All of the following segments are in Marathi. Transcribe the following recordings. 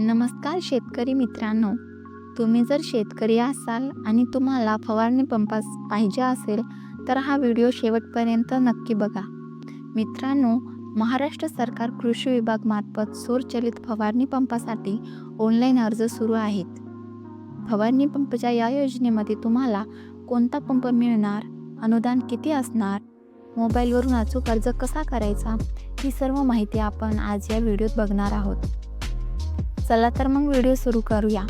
नमस्कार शेतकरी मित्रांनो. तुम्ही जर शेतकरी असाल आणि तुम्हाला फवारणी पंपास पाहिजे असेल तर हा व्हिडिओ शेवटपर्यंत नक्की बघा. मित्रांनो महाराष्ट्र सरकार कृषी विभागमार्फत सौरचलित फवारणी पंपासाठी ऑनलाईन अर्ज सुरू आहेत. फवारणी पंपच्या या योजनेमध्ये तुम्हाला कोणता पंप मिळणार अनुदान किती असणार मोबाईलवरून अचूक अर्ज कसा करायचा ही सर्व माहिती आपण आज या व्हिडिओत बघणार आहोत. चला तर मग व्हिडिओ सुरू करूया.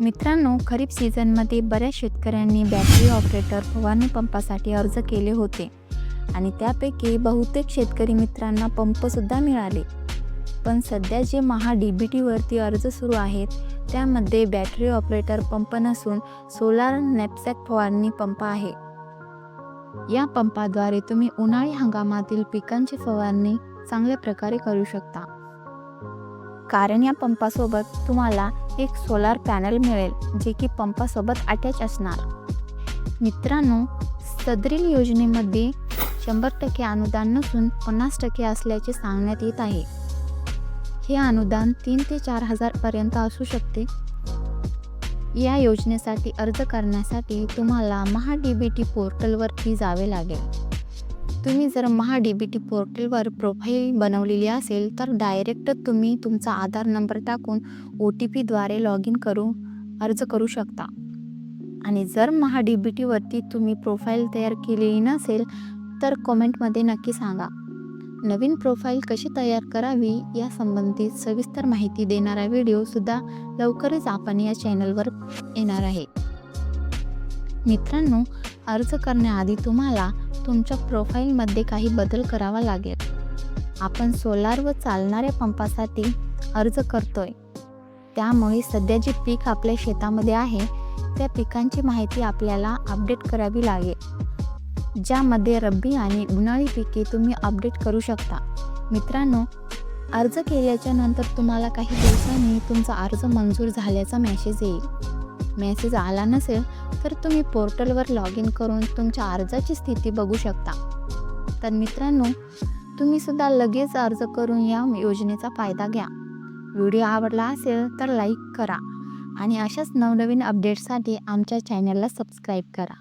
मित्रांनो खरीप सीझनमध्ये बऱ्याच शेतकऱ्यांनी बॅटरी ऑपरेटर फवारणी पंपासाठी अर्ज केले होते आणि त्यापैकी बहुतेक शेतकरी मित्रांना पंपसुद्धा मिळाले. पण सध्या जे महा डी बी टीवरती अर्ज सुरू आहेत त्यामध्ये बॅटरी ऑपरेटर पंप नसून सोलार नॅपसॅक फवारणी पंप आहे. या पंपाद्वारे तुम्ही उन्हाळी हंगामातील पिकांची फवारणी चांगल्या प्रकारे करू शकता. कारण या पंपासोबत तुम्हाला एक सोलार पॅनल मिळेल जे की पंपासोबत अटॅच असणार. मित्रांनो सदरील योजनेमध्ये शंभर टक्के अनुदान नसून पन्नास टक्के असल्याचे सांगण्यात येत आहे. हे अनुदान तीन ते चार हजारपर्यंत असू शकते. या योजनेसाठी अर्ज करण्यासाठी तुम्हाला महा डी बी टी पोर्टलवरती जावे लागेल. तुम्ही जर महा डी बी टी पोर्टलवर प्रोफाईल बनवलेली असेल तर डायरेक्ट तुम्ही तुमचा आधार नंबर टाकून ओ टी पीद्वारे लॉग इन करू अर्ज करू शकता. आणि जर महा डी बी टीवरती तुम्ही प्रोफाईल तयार केलेली नसेल तर कॉमेंटमध्ये नक्की सांगा. नवीन प्रोफाईल कशी तयार करावी या संबंधित सविस्तर माहिती देणारा व्हिडिओसुद्धा लवकरच आपण या चॅनलवर येणार आहे. मित्रांनो अर्ज करण्याआधी तुम्हाला तुमच्या प्रोफाईलमध्ये काही बदल करावा लागेल. आपण सोलार व चालणाऱ्या पंपासाठी अर्ज करतोय. त्यामुळे सध्या जे पीक आपल्या शेतामध्ये आहे. त्या पिकांची माहिती आपल्याला अपडेट करावी लागेल. ज्यामध्ये रब्बी आणि उन्हाळी पिके तुम्ही अपडेट करू शकता. मित्रांनो अर्ज केल्याच्यानंतर तुम्हाला काही दिवसांनी तुमचा अर्ज मंजूर झाल्याचा मेसेज येईल. मेसेज आला नसेल तर तुम्ही पोर्टलवर लॉग इन करून तुमच्या अर्जाची स्थिती बघू शकता. तर मित्रांनो तुम्ही सुद्धा लगेच अर्ज करून या योजनेचा फायदा घ्या. व्हिडिओ आवडला असेल तर लाईक करा आणि अशाच नवनवीन अपडेट्ससाठी आमच्या चॅनलला सबस्क्राईब करा.